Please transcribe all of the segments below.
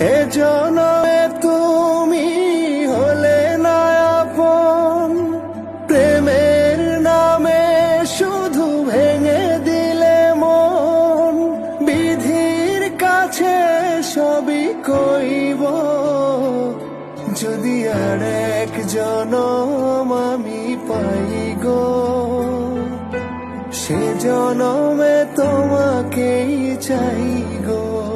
এ তুমি হলে প্রেমের নামে শুধু ভেঙে দিলে মন। বিধির কাছে কইব। যদি আমি সে জনমে তোমাকেই চাই গো।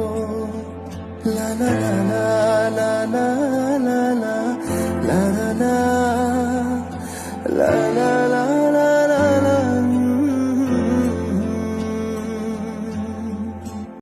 la la la la